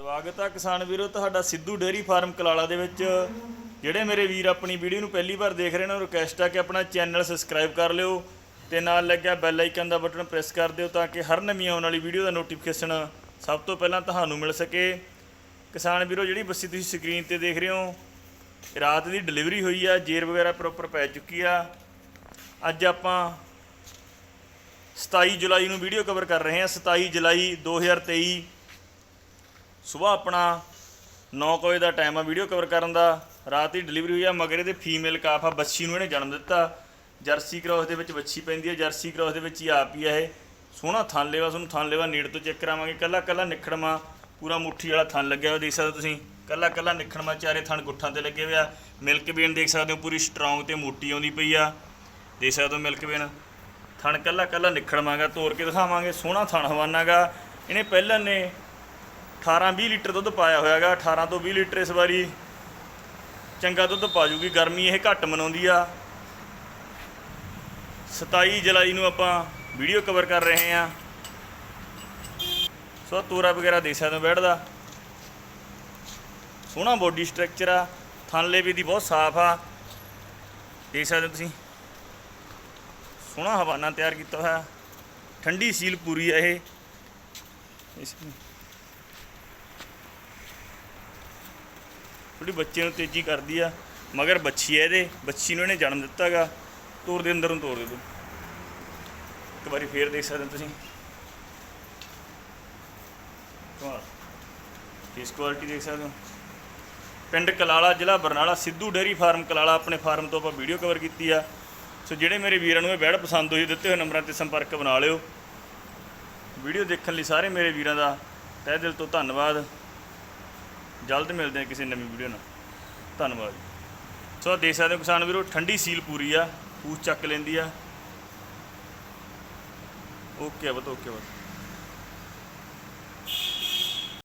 ਸਵਾਗਤ ਹੈ ਕਿਸਾਨ ਵੀਰੋ, ਤੁਹਾਡਾ ਸਿੱਧੂ ਡੇਅਰੀ ਫਾਰਮ ਕਲਾਲਾ ਦੇ ਵਿੱਚ। ਜਿਹੜੇ ਮੇਰੇ ਵੀਰ ਆਪਣੀ ਵੀਡੀਓ ਨੂੰ ਪਹਿਲੀ ਵਾਰ ਦੇਖ ਰਹੇ ਨੇ ਰਿਕਵੈਸਟ ਆ ਕਿ ਆਪਣਾ ਚੈਨਲ ਸਬਸਕ੍ਰਾਈਬ ਕਰ ਲਿਓ ਤੇ ਨਾਲ ਲੱਗਿਆ ਬੈਲ ਆਈਕਨ ਦਾ ਬਟਨ ਪ੍ਰੈਸ ਕਰ ਦਿਓ ਤਾਂ ਕਿ ਹਰ ਨਵੀਂ ਆਉਣ ਵਾਲੀ ਵੀਡੀਓ ਦਾ ਨੋਟੀਫਿਕੇਸ਼ਨ ਸਭ ਤੋਂ ਪਹਿਲਾਂ ਤੁਹਾਨੂੰ ਮਿਲ ਸਕੇ। ਕਿਸਾਨ ਵੀਰੋ, ਜਿਹੜੀ ਬੱਸੀ ਤੁਸੀਂ ਸਕਰੀਨ ਤੇ ਦੇਖ ਰਹੇ ਹੋ, ਰਾਤ ਦੀ ਡਿਲੀਵਰੀ ਹੋਈ ਆ, ਜੇਰ ਵਗੈਰਾ ਪ੍ਰੋਪਰ ਪੈ ਚੁੱਕੀ ਆ। ਅੱਜ ਆਪਾਂ 27 ਜੁਲਾਈ ਨੂੰ ਵੀਡੀਓ ਕਵਰ ਕਰ ਰਹੇ ਹਾਂ 27 ਜੁਲਾਈ 2023 ਸਵੇਰ ਆਪਣਾ 9 ਵਜੇ ਦਾ ਟਾਈਮ ਆ ਵੀਡੀਓ ਕਵਰ ਕਰਨ ਦਾ। ਰਾਤ ਹੀ ਡਿਲੀਵਰੀ ਹੋਈ ਆ, ਮਗਰ ਇਹਦੇ ਫੀਮੇਲ ਕਾਫ ਆ, ਬੱਚੀ ਨੂੰ ਇਹਨੇ ਜਨਮ ਦਿੱਤਾ। ਜਰਸੀ ਕ੍ਰੋਸ ਦੇ ਵਿੱਚ ਬੱਚੀ ਪੈਂਦੀ ਹੈ ਜਰਸੀ ਕ੍ਰੋਸ ਦੇ ਵਿੱਚ ਹੀ ਆਪ ਹੀ ਆ ਇਹ। ਸੋਹਣਾ ਥਣ ਲੇਵਾ, ਤੁਹਾਨੂੰ ਥਣ ਲੇਵਾ ਨੇੜ ਤੋਂ ਚੈੱਕ ਕਰਾਵਾਂਗੇ। ਕੱਲਾ ਕੱਲਾ ਨਿਖੜਮਾ, ਪੂਰਾ ਮੁੱਠੀ ਵਾਲਾ ਥਣ ਲੱਗਿਆ ਹੋਇਆ ਦੇਖ ਸਕਦੇ ਹੋ ਤੁਸੀਂ। ਕੱਲਾ ਕੱਲਾ ਨਿਖੜਮਾ, ਚਾਰੇ ਥਣ ਗੁੱਠਾਂ ਤੇ ਲੱਗੇ ਹੋਇਆ ਮਿਲਕ ਬੇਨ ਦੇਖ ਸਕਦੇ ਹੋ, ਪੂਰੀ ਸਟਰੋਂਗ ਤੇ ਮੋਟੀ ਆਉਂਦੀ ਪਈ ਆ। ਦੇਖ ਸਕਦੇ ਹੋ ਮਿਲਕ ਬੇਨ ਥਣ ਕੱਲਾ ਕੱਲਾ ਨਿਖੜਮਾਗਾ ਤੋੜ ਕੇ ਦਿਖਾਵਾਂਗੇ। ਸੋਹਣਾ ਥਣ ਹਵਾਨਾਗਾ। ਇਹਨੇ ਪਹਿਲਾਂ ਨੇ 18 20 ਲੀਟਰ ਦੁੱਧ ਪਾਇਆ ਹੋਇਆ ਹੋਇਆਗਾ 18 ਤੋਂ 20 ਲੀਟਰ ਇਸ ਵਾਰੀ। ਚੰਗਾ ਦੁੱਧ ਪਾ ਜੂਗੀ, ਗਰਮੀ ਇਹ ਘੱਟ ਮਨਾਉਂਦੀ ਆ। 27 ਜੁਲਾਈ ਨੂੰ ਆਪਾਂ ਵੀਡੀਓ ਕਵਰ ਕਰ ਰਹੇ ਆ ਸੋ ਤੋਰਾ ਵਗੈਰਾ ਦੇਖ ਸਕਦੇ ਹੋ ਬੈਠਦਾ। ਸੋਹਣਾ ਬੋਡੀ ਸਟਰਕਚਰ ਆ, ਥਣਲੇ ਵੀ ਦੀ ਬਹੁਤ ਸਾਫ਼ ਆ। ਦੇਖ ਸਕਦੇ ਹੋ ਤੁਸੀਂ। ਸੋਹਣਾ ਹਵਾਨਾ ਤਿਆਰ ਕੀਤਾ ਹੋਇਆ। ਠੰਡੀ ਸੀਲ ਪੂਰੀ ਆ ਇਹ। ਇਸ ਥੋੜੀ ਬੱਚੇ ਨੂੰ ਤੇਜ਼ੀ ਕਰਦੀ ਆ, ਮਗਰ ਬੱਚੀ ਹੈ ਇਹਦੇ, ਬੱਚੀ ਨੂੰ ਇਹਨੇ ਜਨਮ ਦਿੱਤਾਗਾ, ਤੋਰ ਦੇ ਅੰਦਰ ਨੂੰ ਤੋੜ ਦੇ। ਤੂੰ ਇੱਕ ਵਾਰੀ ਫੇਰ ਦੇਖ ਸਕਦੇ ਹੋ ਤੁਸੀਂ। ਕਮਾਲ ਫੇਸ ਕੁਆਲਿਟੀ ਦੇਖ ਸਕਦੇ ਹੋ। ਪਿੰਡ ਕਲਾਲਾ, ਜ਼ਿਲ੍ਹਾ ਬਰਨਾਲਾ, ਸਿੱਧੂ ਡੇਅਰੀ ਫਾਰਮ ਕਲਾਲਾ ਆਪਣੇ ਫਾਰਮ ਤੋਂ ਆਪਾਂ ਵੀਡੀਓ ਕਵਰ ਕੀਤੀ ਆ। ਸੋ ਜਿਹੜੇ ਮੇਰੇ ਵੀਰਾਂ ਨੂੰ ਇਹ ਬੈੜ ਪਸੰਦ ਹੋਈ, ਦਿੱਤੇ ਹੋਏ ਨੰਬਰਾਂ ਤੇ ਸੰਪਰਕ ਬਣਾ ਲਿਓ। ਵੀਡੀਓ ਦੇਖਣ ਲਈ ਸਾਰੇ ਮੇਰੇ ਵੀਰਾਂ ਦਾ ਤਹਿ ਦਿਲ ਤੋਂ ਧੰਨਵਾਦ। ਜਲਦ ਮਿਲਦੇ ਹਾਂ ਕਿਸੇ ਨਵੀਂ ਵੀਡੀਓ ਨਾਲ। ਧੰਨਵਾਦ ਸੋ ਦੇਖ ਸਕਦੇ ਹੋ ਕਿਸਾਨ ਵੀਰੋ, ਠੰਡੀ ਸੀਲ ਪੂਰੀ ਆ, ਪੂਛ ਚੱਕ ਲੈਂਦੀ ਆ। ਓਕੇ ਬਤ ਓਕੇ ਬਤ।